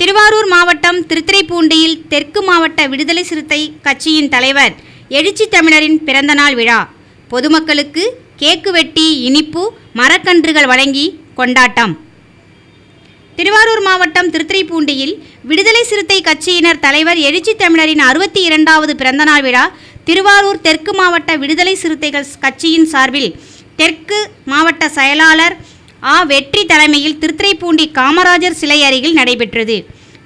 திருவாரூர் மாவட்டம் திருத்துறைப்பூண்டியில் தெற்கு மாவட்ட விடுதலை சிறுத்தை கட்சியின் தலைவர் எழுச்சி தமிழரின் பிறந்தநாள் விழா. பொதுமக்களுக்கு கேக்கு வெட்டி இனிப்பு மரக்கன்றுகள் வழங்கி கொண்டாட்டம். திருவாரூர் மாவட்டம் திருத்துறைப்பூண்டியில் விடுதலை சிறுத்தை கட்சியினர் தலைவர் எழுச்சி தமிழரின் அறுபத்தி இரண்டாவது பிறந்தநாள் விழா திருவாரூர் தெற்கு மாவட்ட விடுதலை சிறுத்தைகள் கட்சியின் சார்பில் தெற்கு மாவட்ட செயலாளர் ஆ வெற்றி தலைமையில் திருத்துறைப்பூண்டி காமராஜர் சிலை அருகில் நடைபெற்றது.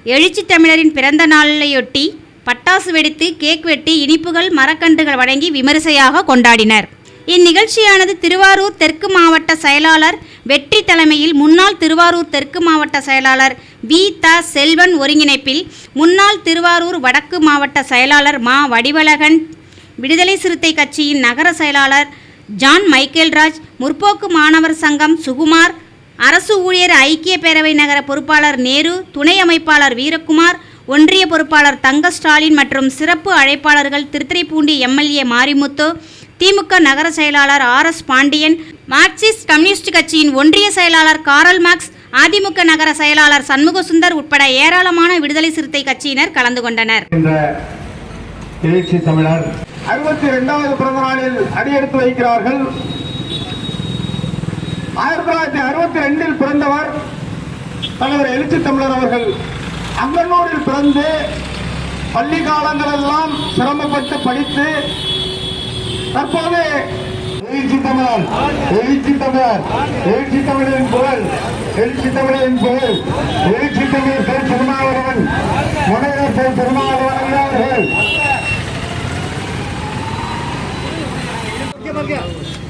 எழுச்சி தமிழரின் பிறந்த நாளையொட்டி பட்டாசு வெடித்து கேக் வெட்டி இனிப்புகள் மரக்கன்றுகள் வழங்கி விமரிசையாக கொண்டாடினர். இந்நிகழ்ச்சியானது திருவாரூர் தெற்கு மாவட்ட செயலாளர் வெற்றி தலைமையில் முன்னாள் திருவாரூர் தெற்கு மாவட்ட செயலாளர் வி. த. செல்வன் ஒருங்கிணைப்பில் முன்னாள் திருவாரூர் வடக்கு மாவட்ட செயலாளர் மா. வடிவழகன் விடுதலை சிறுத்தை கட்சியின் நகர செயலாளர் ஜான் மைக்கேல்ராஜ் முற்போக்கு மாணவர் சங்கம் சுகுமார் அரசு ஊழியர் ஐக்கிய பேரவை நகர பொறுப்பாளர் நேரு துணை அமைப்பாளர் வீரகுமார் ஒன்றிய பொறுப்பாளர் தங்க ஸ்டாலின் மற்றும் சிறப்பு அழைப்பாளர்கள் திருத்துறைப்பூண்டி எம்எல்ஏ மாரிமுத்து திமுக நகர செயலாளர் R S Pandian Marxist Communist கட்சியின் ஒன்றிய செயலாளர் காரல் மார்க்ஸ் அதிமுக நகர செயலாளர் சண்முகசுந்தர் உட்பட ஏராளமான விடுதலை சிறுத்தை கட்சியினர் கலந்து கொண்டனர். அறுபத்தி இரண்டாவது பிறந்த நாளில் அடியெடுத்து வைக்கிறார்கள். ஆயிரத்தி தொள்ளாயிரத்தி அறுபத்தி ரெண்டில் பிறந்தவர் தலைவர் எழுச்சி தமிழர் அவர்கள். அங்கனூரில் பிறந்து பள்ளி காலங்களெல்லாம் சிரமப்பட்டு படித்து தற்போது எழுச்சி தமிழர் எழுச்சி தமிழர் எழுச்சி தமிழரின் புகழ் எழுச்சி தமிழரின் புகழ் எழுச்சி தமிழர் பேர் திருமாவளவன் முனைவர் பேர்